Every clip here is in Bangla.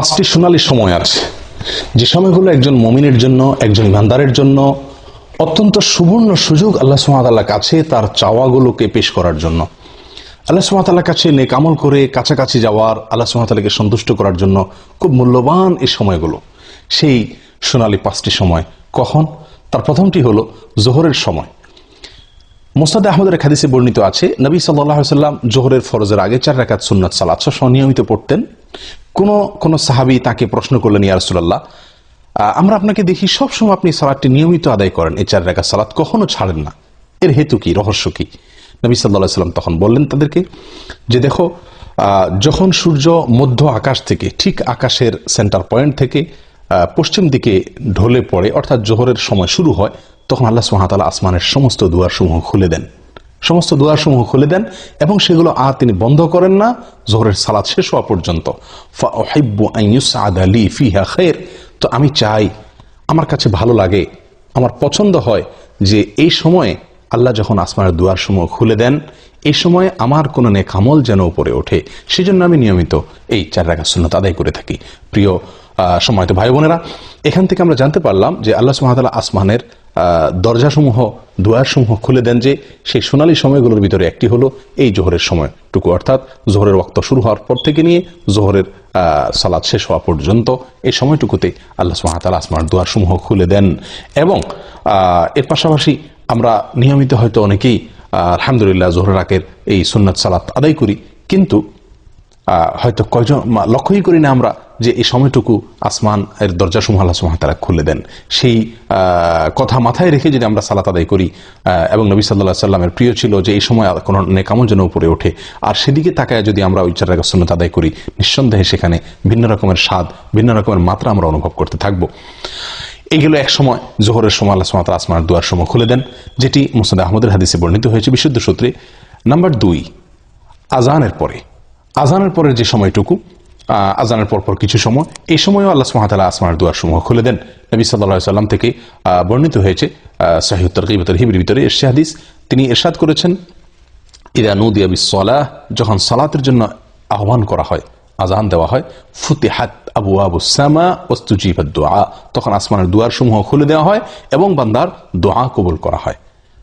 পাঁচটি সোনালী সময় আছে। যে সময়গুলো একজন মমিনের জন্য, একজন ইমানদারের জন্য অত্যন্ত সুবর্ণ সুযোগ আল্লাহ সুমাতাল্লাহ কাছে তার চাওয়াগুলোকে পেশ করার জন্য। আল্লাহ সুমাতাল্লাহ কাছে নেক আমল করে কাছাকাছি যাওয়ার, আল্লাহ সুমাতাল্লাহকে সন্তুষ্ট করার জন্য খুব মূল্যবান এই সময়গুলো। সেই সোনালী পাঁচটি সময় কখন? তার প্রথমটি হলো জোহরের সময়। মোস্তাদ আহমদের খাদিসে বর্ণিত আছে, নবী সাল্লাহ সাল্লাম জোহরের ফরজের আগে চার রাকাত সুন্নাত সালাত সহ নিয়মিত পড়তেন। কোন কোন সাহাবি তাকে প্রশ্ন করলেন, ইয়া রাসূলুল্লাহ আমরা আপনাকে দেখি সবসময় আপনি সালাদটি নিয়মিত আদায় করেন, এই চার রাকাত সালাত কখনো ছাড়েন না। এর হেতু কি? রহস্য কি? নবী সাল্লাহ সাল্লাম তখন বললেন তাদেরকে যে, দেখো যখন সূর্য মধ্য আকাশ থেকে, ঠিক আকাশের সেন্টার পয়েন্ট থেকে পশ্চিম দিকে ঢলে পড়ে, অর্থাৎ জোহরের সময় শুরু হয়, তখন আল্লাহ সুহাতালা আসমানের সমস্ত দুয়ারসমূহ খুলে দেন। সমস্ত দুয়ারসমূহ খুলে দেন এবং সেগুলো আর তিনি বন্ধ করেন না। জোহরের সালাদ শেষ হওয়া পর্যন্ত। খায়র তো আমি চাই, আমার কাছে ভালো লাগে, আমার পছন্দ হয় যে এই সময়ে আল্লাহ যখন আসমানের দুয়ারসমূহ খুলে দেন, এই সময়ে আমার কোনো নেকামল যেন উপরে ওঠে। সেজন্য আমি নিয়মিত এই চার রাখা শূন্যত আদায় করে থাকি। প্রিয় সময়ত ভাই বোনেরা, এখান থেকে আমরা জানতে পারলাম যে আল্লাহ সুহাতাল্লাহ আসমানের দরজাসমূহ দুয়ারসমূহ খুলে দেন যে সেই সোনালী সময়গুলোর ভিতরে একটি হলো এই জোহরের সময়টুকু। অর্থাৎ জোহরের রক্ত শুরু হওয়ার পর থেকে নিয়ে জোহরের সালাদ শেষ হওয়া পর্যন্ত এই সময়টুকুতে আল্লাহ সুহাতাল আসমার দুয়ারসমূহ খুলে দেন এবং এর পাশাপাশি আমরা নিয়মিত হয়তো অনেকেই আলহামদুলিল্লাহ জোহরের রাকের এই সুন্নাত সালাত আদায় করি। কিন্তু হয়তো কয়জন লক্ষ্যই করি না আমরা যে এই সময়টুকু আসমান এর দরজা সমূহ আল্লাহ ওয়া তাআলা খুলে দেন। সেই কথা মাথায় রেখে যদি আমরা সালাত আদায় করি এবং নবী সাল্লাহ সাল্লামের প্রিয় ছিল যে এই সময় কোনো নেকামল যেন উপরে ওঠে। আর সেদিকে তাকায় যদি আমরা ওই চার সুন্নাত আদায় করি, নিঃসন্দেহে সেখানে ভিন্ন রকমের স্বাদ, ভিন্ন রকমের মাত্রা আমরা অনুভব করতে থাকব। এগুলো এক সময়, জোহরের সময় আল্লাহ তাআলা আসমানের দুয়ার সময় খুলে দেন, যেটি মুসাদ আহমদের হাদিসে বর্ণিত হয়েছে বিশুদ্ধ সূত্রে। নাম্বার দুই আজানের পরে। আজানের পরের যে সময়টুকু আজানের পর পর কিছু সময়, এই সময়ও আল্লাহ সুহাতালা আসমার দুয়ার সমূহ খুলে দেন। নবী সাল্লাহ সাল্লাম থেকে বর্ণিত হয়েছে সাহিউত্তর কিবতর হিবির ভিতরে এরশে তিনি এরশাদ করেছেন, ইদা নদিয়া বিসলাহ যখন সালাতের জন্য আহ্বান করা হয়, আজান দেওয়া হয়, ফুতিহাত আবু আবু সামা ওস্তুজিবাদ দোয়া তখন আসমানের দুয়ার সমূহ খুলে দেওয়া হয় এবং বান্দার দোয়া কবুল করা হয়।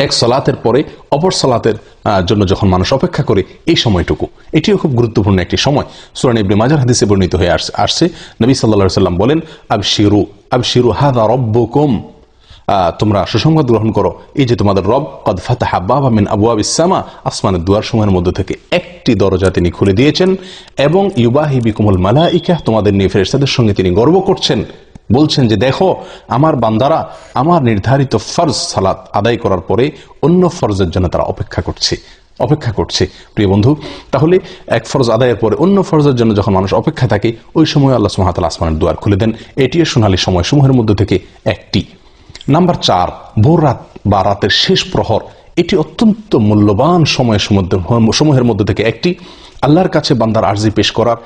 এক সলাতের পরে অপর সলাতের জন্য যখন মানুষ অপেক্ষা করে, এই সময়টুকু। এটিও খুব গুরুত্বপূর্ণ একটি সময়। সুরান ইবনে মাজার হাদিসে বর্ণিত হয়ে আস- আসছে। নবী সাল্লা সাল্লাম বলেন আব শিরু আব শিরু হাদা রব্বকুম। তোমরা সুসংবাদ গ্রহণ করো। এই যে তোমাদের রব, কদ ফাতাহা বাবা মিন আবু আবিসামা আসমানের দুয়ার সময়ের মধ্যে থেকে একটি দরজা তিনি খুলে দিয়েছেন এবং ইউবাহি বিকুমুল মালাইকা, তোমাদের নিয়ে ফেরেশতাদের সঙ্গে তিনি গর্ব করছেন। বলছেন যে, দেখো, আমার বান্দারা আমার নির্ধারিত ফরজ সালাত আদায় করার পরে অন্য ফরজের জন্য তারা অপেক্ষা করছে অপেক্ষা করছে। প্রিয় বন্ধু, তাহলে এক ফরজ আদায়ের পরে অন্য ফরজের জন্য যখন মানুষ অপেক্ষা থাকে, ওই সময় আল্লাহ সুহাতাল আসমানের দুয়ার খুলে দেন। এটিও সোনালী সময় সমূহের মধ্যে থেকে একটি। নাম্বার চার, ভোর রাত বা রাতের শেষ প্রহর, এটি অত্যন্ত মূল্যবান সময় সমূহের মধ্যে থেকে একটি। আল্লাহর কাছে বান্দার আর্জি পেশ করার